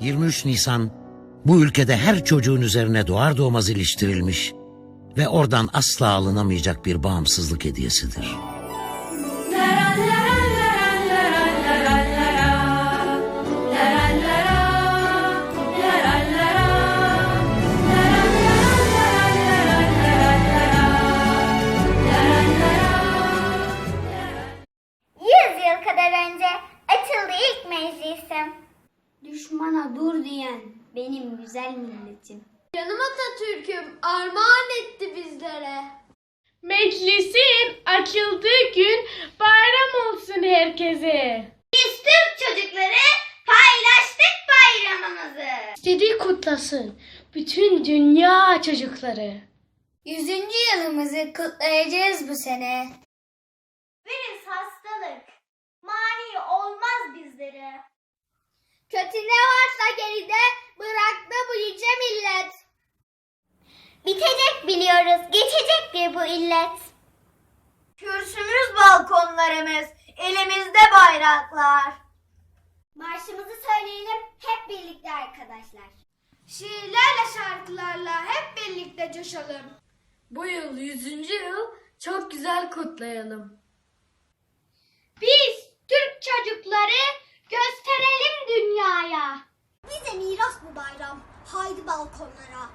23 Nisan bu ülkede her çocuğun üzerine doğar doğmaz iliştirilmiş ve oradan asla alınamayacak bir bağımsızlık hediyesidir. Yüz kadar önce açıldı ilk meclisim. Düşmana dur diyen benim güzel milletim. Canım Atatürk'üm armağan etti bizlere. Meclisin açıldığı gün bayram olsun herkese. Biz Türk çocukları paylaştık bayramımızı. İstediği kutlasın bütün dünya çocukları. Yüzüncü yılımızı kutlayacağız bu sene. Kötü ne varsa geride bıraktı bu yüce millet. Bitecek biliyoruz, geçecektir bu illet. Kürsümüz balkonlarımız, elimizde bayraklar. Marşımızı söyleyelim hep birlikte arkadaşlar. Şiirlerle şarkılarla hep birlikte coşalım. Bu yıl 100. yıl çok güzel kutlayalım. Biz Türk çocukları gösterelim dünyaya. Bize miras bu bayram. Haydi balkonlara.